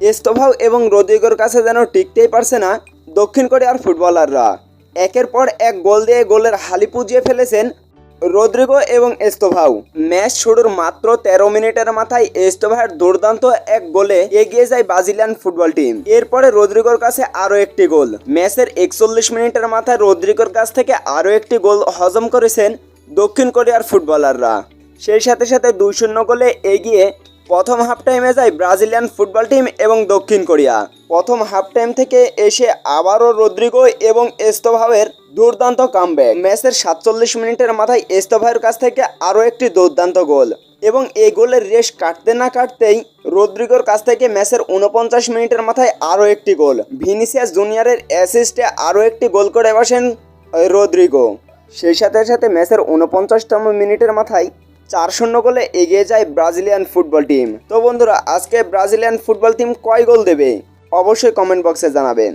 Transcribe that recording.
এস্তভাও এবং রদ্রিগোর কাছে যেন টিকতেই পারছে না দক্ষিণ কোরিয়ার ফুটবলাররা। একের পর এক গোল দিয়ে গোলের হালি পুজিয়ে ফেলেছেন রদ্রিগো এবং এস্তোভাও ম্যাচ শুরুর মাত্র তেরো মিনিটের মাথায় এস্তোভার দুর্দান্ত এক গোলে এগিয়ে যায় ব্রাজিলিয়ান ফুটবল টিম। এরপরে রদ্রিগোর কাছে আরও একটি গোল। ম্যাচের একচল্লিশ মিনিটের মাথায় রদ্রিগোর কাছ থেকে আরও একটি গোল হজম করেছেন দক্ষিণ কোরিয়ার ফুটবলাররা। সেই সাথে সাথে দুই শূন্য গোলে এগিয়ে প্রথম হাফ টাইমে যায় ব্রাজিলিয়ান ফুটবল টিম এবং দক্ষিণ কোরিয়া। প্রথম হাফ টাইম থেকে এসে আবারও রদ্রিগো এবং এস্তোভাবের দুর্দান্ত কামব্যাক ম্যাচের সাতচল্লিশ মিনিটের মাথায় এস্তোভাবের কাছ থেকে আরও একটি দুর্দান্ত গোল। এবং এই গোলের রেশ কাটতে না কাটতেই রদ্রিগোর কাছ থেকে ম্যাচের উনপঞ্চাশ মিনিটের মাথায় আরও একটি গোল। ভিনিসিয়াস জুনিয়রের অ্যাসিস্টে আরও একটি গোল করে বসেন রদ্রিগো। সেই সাথে সাথে ম্যাচের উনপঞ্চাশতম মিনিটের মাথায় চার শূন্য গোলে এগিয়ে যায় ব্রাজিলিয়ান ফুটবল টিম। তো বন্ধুরা, আজকে ব্রাজিলিয়ান ফুটবল টিম কয় গোল দেবে? অবশ্যই কমেন্ট বক্সে জানাবেন।